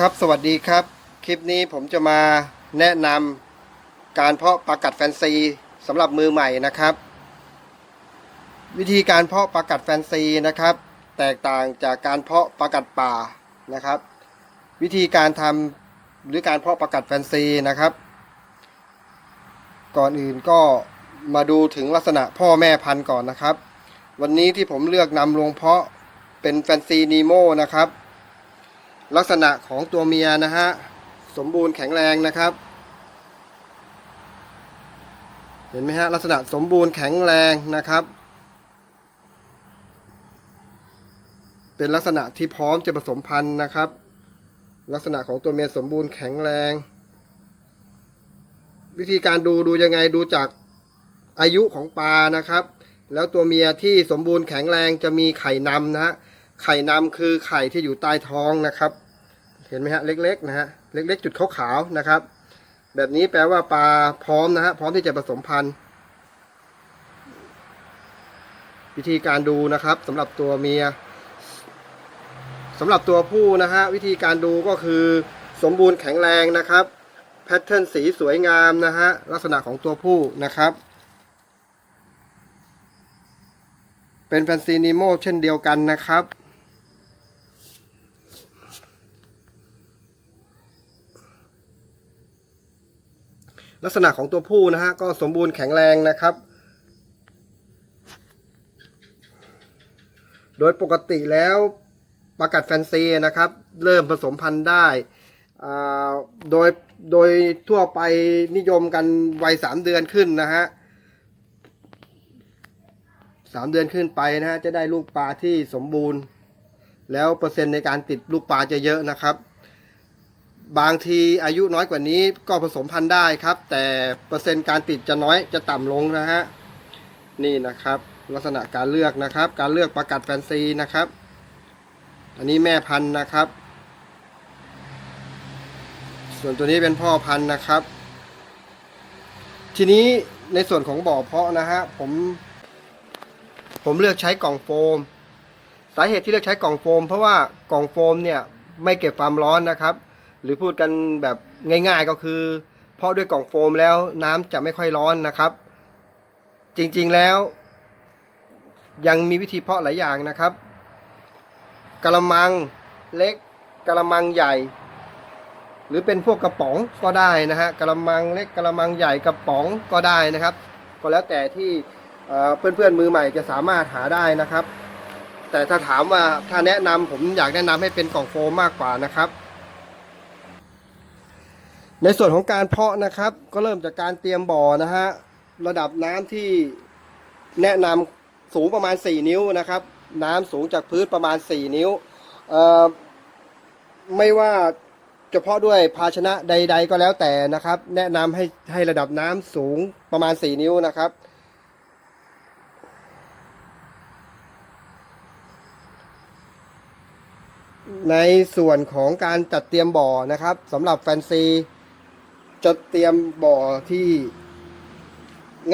ครับสวัสดีครับ คลิปนี้ผมจะมาแนะนำการเพาะปลากัดแฟนซีสำหรับมือใหม่นะครับ วิธีการเพาะปลากัดแฟนซีนะครับ แตกต่างจากการเพาะปลากัดป่านะครับ วิธีการทำหรือการเพาะปลากัดแฟนซีนะครับ ก่อนอื่นก็มาดูถึงลักษณะพ่อแม่พันธุ์ก่อนนะครับ วันนี้ที่ผมเลือกนำลงเพาะเป็นแฟนซีนีโมนะครับ ลักษณะของตัวเมียนะฮะ สมบูรณ์แข็งแรงนะครับ เห็นไหมฮะ ลักษณะสมบูรณ์แข็งแรงนะครับ เป็นลักษณะที่พร้อมจะผสมพันธุ์นะครับ ลักษณะของตัวเมียสมบูรณ์แข็งแรง วิธีการดูดูยังไงดูจากอายุของปลานะครับ แล้วตัวเมียที่สมบูรณ์แข็งแรงจะมีไข่นำนะฮะ ไข่นำคือไข่ที่อยู่ใต้ท้องนะครับ เห็นไหมฮะเล็กๆนะฮะเล็ก ๆ จุดขาวๆนะครับ แบบนี้แปลว่าปลาพร้อมนะฮะพร้อมที่จะผสมพันธุ์ วิธีการดูนะครับสำหรับตัวเมียสำหรับตัวผู้นะฮะวิธีการดูก็คือสมบูรณ์แข็งแรงนะครับแพทเทิร์นสีสวยงามนะฮะลักษณะของตัวผู้นะครับ เป็นแฟนซีนิโมเช่นเดียวกันนะครับ ลักษณะของตัวผู้นะฮะก็สมบูรณ์แข็งแรงนะครับ โดยปกติแล้วประกัดแฟนซีนะครับ เริ่มผสมพันธุ์ได้ โดยโดยทั่วไปนิยมกันวัยสามเดือนขึ้นนะฮะสามเดือนขึ้นไปนะฮะจะได้ลูกปลาที่สมบูรณ์ แล้วเปอร์เซ็นต์ในการติดลูกปลาจะเยอะนะครับ บางทีอายุน้อยกว่านี้ก็ผสมพันธุ์ได้ครับ แต่เปอร์เซ็นต์การติดจะน้อยจะต่ำลงนะฮะนี่นะครับ ลักษณะการเลือกนะครับ การเลือกประกัดแฟนซีนะครับ อันนี้แม่พันธุ์นะครับ ส่วนตัวนี้เป็นพ่อพันธุ์นะครับ ทีนี้ในส่วนของบ่อเพาะนะฮะผม ผมเลือกใช้กล่องโฟม สาเหตุที่เลือกใช้กล่องโฟม เพราะว่ากล่องโฟมเนี่ยไม่เก็บความร้อนนะครับ หรือพูดกันแบบง่าย ๆก็คือ เพราะด้วยกล่องโฟมแล้วน้ำจะไม่ค่อยร้อนนะครับ จริงๆแล้ว ยังมีวิธีเพาะหลายอย่างนะครับกระมังเล็กกระมังใหญ่ หรือเป็นพวกกระป๋องก็ได้นะฮะกระมังเล็กกระมังใหญ่กระป๋องก็ได้นะครับ ก็แล้วแต่ที่เพื่อนๆมือใหม่จะสามารถหาได้นะครับ แต่ถ้าถามว่าถ้าแนะนำผมอยากแนะนำให้เป็นกล่องโฟมมากกว่านะครับ ในส่วนของการเพาะนะครับ ก็เริ่มจากการเตรียมบ่อนะฮะระดับน้ำที่แนะนำสูงประมาณ 4 นิ้วนะครับ น้ำสูงจากพื้นประมาณ 4 นิ้วเอ่อไม่ว่าเฉพาะด้วยภาชนะใด ๆ ก็แล้วแต่นะครับ แนะนำให้ให้ระดับน้ำสูงประมาณ 4 นิ้วนะครับ ในส่วนของการจัดเตรียมบ่อนะครับสำหรับแฟนซี จะเตรียมบ่อที่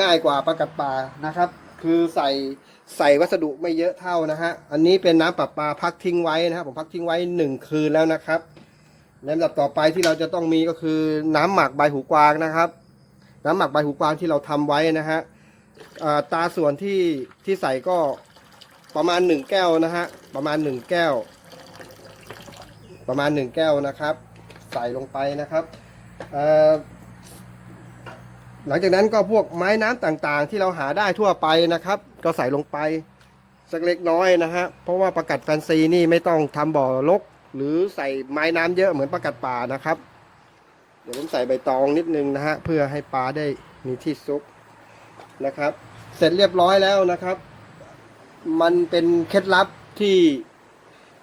ง่ายกว่าประกัดป่านะครับ คือใส่ใส่วัสดุไม่เยอะเท่านะฮะ อันนี้เป็นน้ำประปาพักทิ้งไว้นะครับ ผมพักทิ้งไว้หนึ่งคืนแล้วนะครับลำดับต่อไปที่เราจะต้องมีก็คือน้ำหมักใบหูกวางนะครับ น้ำหมักใบหูกวางที่เราทำไว้นะฮะตาส่วนที่ที่ใส่ก็ประมาณหนึ่งแก้วนะฮะ ประมาณหนึ่งแก้ว ประมาณหนึ่งแก้วนะครับ ใส่ลงไปนะครับ หลังจากนั้นก็พวกไม้น้ำต่างๆ ที่เราหาได้ทั่วไปนะครับ ก็ใส่ลงไปสักเล็กน้อยนะฮะเพราะว่าประกัดแฟนซีนี่ไม่ต้องทำบ่อลก หรือใส่ไม้น้ำเยอะเหมือนประกัดป่านะครับ เดี๋ยวผมใส่ใบตองนิดนึงนะฮะเพื่อให้ปลาได้มีที่ซุกนะครับ เสร็จเรียบร้อยแล้วนะครับ มันเป็นเคล็ดลับที่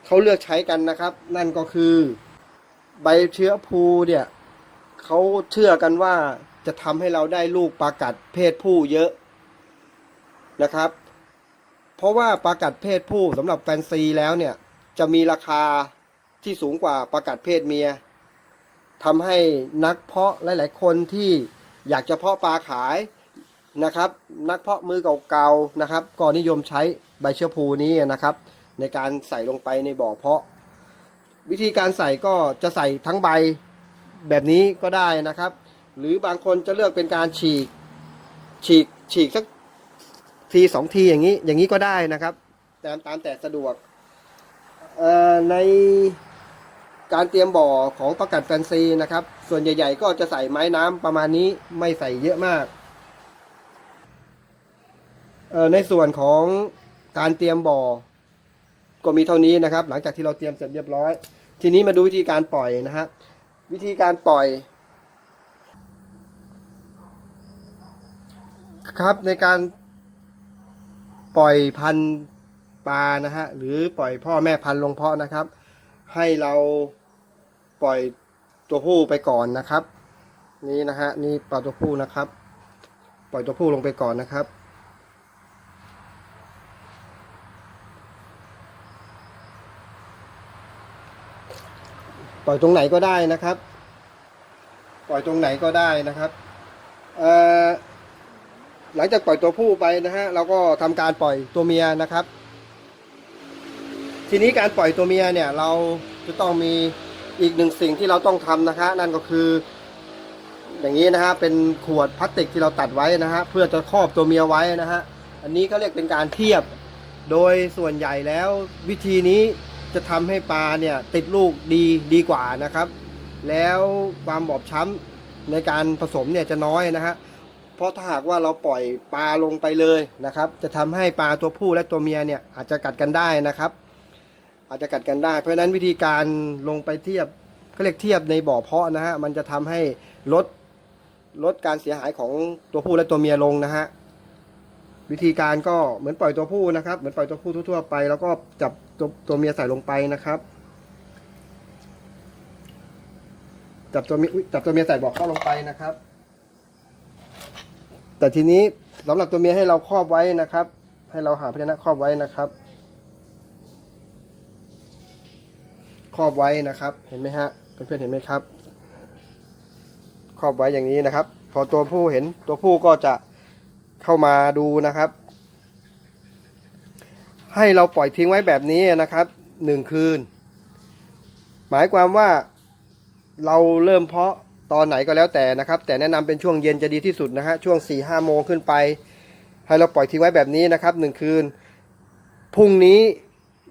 เขาเลือกใช้กันนะครับ นั่นก็คือใบเชื้อพูเนี่ย เขาเชื่อกันว่าจะทำให้เราได้ลูกปลากัดเพศผู้เยอะนะครับ เพราะว่าปลากัดเพศผู้สำหรับแฟนซีแล้วเนี่ย จะมีราคาที่สูงกว่าปลากัดเพศเมียทำให้นักเพาะหลาย ๆ คนที่อยากจะเพาะปลาขายนะครับ นักเพาะมือเก่าๆนะครับ ก็นิยมใช้ใบเชื้อพูนี้นะครับ ในการใส่ลงไปในบ่อเพาะ วิธีการใส่ก็จะใส่ทั้งใบ แบบนี้ก็ได้นะครับ หรือบางคนจะเลือกเป็นการฉีก ฉีก ฉีกสักทีสองทีอย่างนี้ อย่างนี้ก็ได้นะครับ ตามตามแต่สะดวกในการเตรียมบ่อของประกัดแฟนซีนะครับ ส่วนใหญ่ ๆ ก็จะใส่ไม้น้ำประมาณนี้ไม่ใส่เยอะมาก ในส่วนของการเตรียมบ่อ ก็มีเท่านี้นะครับ หลังจากที่เราเตรียมเสร็จเรียบร้อย ทีนี้มาดูวิธีการปล่อยนะฮะ วิธีการปล่อย ครับในการปล่อยพันปลานะฮะหรือปล่อยพ่อแม่พันลงเพาะนะครับ ให้เราปล่อยตัวผู้ไปก่อนนะครับ นี่นะฮะนี่ปลาตัวผู้นะครับ ปล่อยตัวผู้ลงไปก่อนนะครับ ปล่อยตรงไหนก็ได้นะครับ ปล่อยตรงไหนก็ได้นะครับหลังจากปล่อยตัวผู้ไปนะฮะเราก็ทำการปล่อยตัวเมียนะครับ ทีนี้การปล่อยตัวเมียเนี่ยเราจะต้องมีอีกหนึ่งสิ่งที่เราต้องทำนะคะ นั่นก็คือ อย่างนี้นะฮะเป็นขวดพลาสติกที่เราตัดไว้นะฮะเพื่อจะครอบตัวเมียไว้นะฮะอันนี้เขาเรียกเป็นการเทียบ โดยส่วนใหญ่แล้ววิธีนี้ จะทำให้ปลาเนี่ยติดลูกดีดีกว่านะครับ แล้วความบอบช้ำในการผสมเนี่ยจะน้อยนะฮะเพราะถ้าหากว่าเราปล่อยปลาลงไปเลยนะครับ จะทำให้ปลาตัวผู้และตัวเมียเนี่ยอาจจะกัดกันได้นะครับ อาจจะกัดกันได้ เพราะฉะนั้นวิธีการลงไปเทียบเขาเรียกเทียบในบ่อเพาะนะฮะมันจะทำให้ลดลดการเสียหายของตัวผู้และตัวเมียลงนะฮะ วิธีการก็เหมือนปล่อยตัวผู้นะครับ เหมือนปล่อยตัวผู้ทั่วๆไป แล้วก็จับตัวตัวเมียใส่ลงไปนะครับ จับตัวเมียจับตัวเมียใส่บอกเข้าลงไปนะครับ แต่ทีนี้สำหรับตัวเมียให้เราครอบไว้นะครับ ให้เราหาภานะครอบไว้นะครับ ครอบไว้นะครับ เห็นไหมฮะเพื่อนๆเห็นไหมครับ ครอบไว้อย่างนี้นะครับ พอตัวผู้เห็นตัวผู้ก็จะ เข้ามาดูนะครับ ให้เราปล่อยทิ้งไว้แบบนี้นะครับหนึ่งคืน หมายความว่าเราเริ่มเพาะตอนไหนก็แล้วแต่นะครับ แต่แนะนำเป็นช่วงเย็นจะดีที่สุดนะฮะช่วง4ี่ห้าโมงขึ้นไป ให้เราปล่อยทิ้งไว้แบบนี้นะครับหนึ่งคืนพรุ่งนี้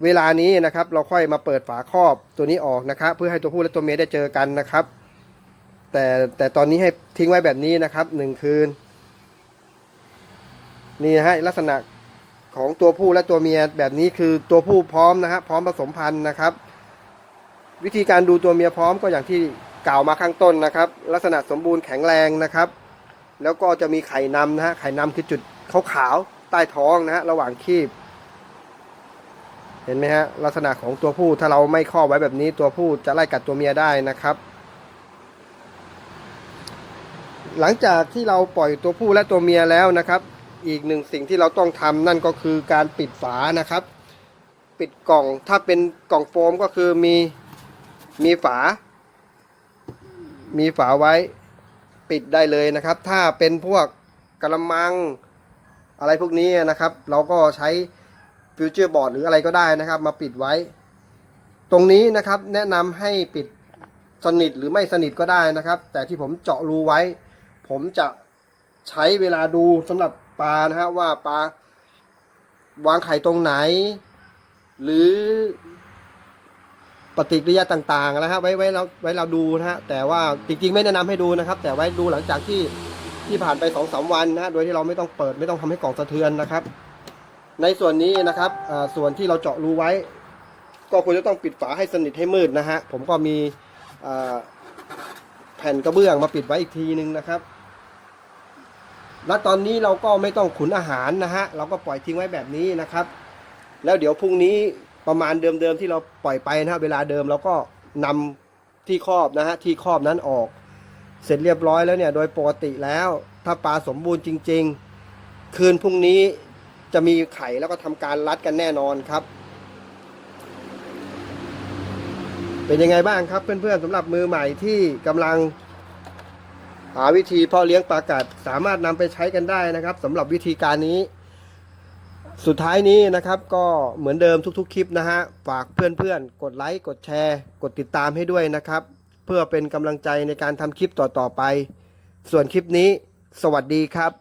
เวลานี้นะครับ เราค่อยมาเปิดฝาครอบตัวนี้ออกนะครับ เพื่อให้ตัวผู้และตัวเมียได้เจอกันนะครับ แต่แต่ตอนนี้ให้ทิ้งไว้แบบนี้นะครับหนึ่งคืน นี่ฮะลักษณะของตัวผู้และตัวเมียแบบนี้คือตัวผู้พร้อมนะฮะพร้อมผสมพันธุ์นะครับ วิธีการดูตัวเมียพร้อมก็อย่างที่กล่าวมาข้างต้นนะครับ ลักษณะสมบูรณ์แข็งแรงนะครับ แล้วก็จะมีไข่นำนะฮะไข่นำคือจุดขาวๆใต้ท้องนะฮะระหว่างคีบ เห็นไหมฮะลักษณะของตัวผู้ถ้าเราไม่ครอไว้แบบนี้ตัวผู้จะไล่กัดตัวเมียได้นะครับหลังจากที่เราปล่อยตัวผู้และตัวเมียแล้วนะครับ อีกหนึ่งสิ่งที่เราต้องทำนั่นก็คือการปิดฝานะครับ ปิดกล่องถ้าเป็นกล่องโฟมก็คือมีมีฝา มีฝาไว้ปิดได้เลยนะครับ ถ้าเป็นพวกกระมังอะไรพวกนี้นะครับ เราก็ใช้ฟิวเจอร์บอร์ดหรืออะไรก็ได้นะครับ มาปิดไว้ ตรงนี้นะครับแนะนำให้ปิดสนิทหรือไม่สนิทก็ได้นะครับ แต่ที่ผมเจาะรูไว้ ผมจะใช้เวลาดูสำหรับ ปลานะฮะว่าปลาวางไข่ตรงไหน หรือปฏิกิริยาต่างๆนะฮะไว้ไว้เราไว้เราดูนะฮะแต่ว่าจริงๆไม่แนะนำให้ดูนะครับ แต่ไว้ดูหลังจากที่ที่ผ่านไปสองสามวันนะฮะโดยที่เราไม่ต้องเปิดไม่ต้องทำให้กล่องสะเทือนนะครับ ในส่วนนี้นะครับส่วนที่เราเจาะรูไว้ ก็ควรจะต้องปิดฝาให้สนิทให้มืดนะฮะผมก็มีแผ่นกระเบื้องมาปิดไว้อีกทีนึงนะครับ และตอนนี้เราก็ไม่ต้องขุนอาหารนะฮะ เราก็ปล่อยทิ้งไว้แบบนี้นะครับ แล้วเดี๋ยวพรุ่งนี้ประมาณเดิมๆที่เราปล่อยไปนะฮะเวลาเดิมเราก็นำที่ครอบนะฮะที่ครอบนั้นออก เสร็จเรียบร้อยแล้วเนี่ยโดยปกติแล้ว ถ้าปลาสมบูรณ์จริง ๆ คืนพรุ่งนี้จะมีไข่แล้วก็ทำการรัดกันแน่นอนครับ เป็นยังไงบ้างครับเพื่อนๆสำหรับมือใหม่ที่กำลัง หาวิธีเพาะเลี้ยงปลากัดสามารถนำไปใช้กันได้นะครับสำหรับวิธีการนี้ สุดท้ายนี้นะครับก็เหมือนเดิมทุกๆ คลิปนะฮะฝากเพื่อนๆ กดไลค์กดแชร์ กดติดตามให้ด้วยนะครับ เพื่อเป็นกำลังใจในการทำคลิปต่อๆไป ส่วนคลิปนี้ สวัสดีครับ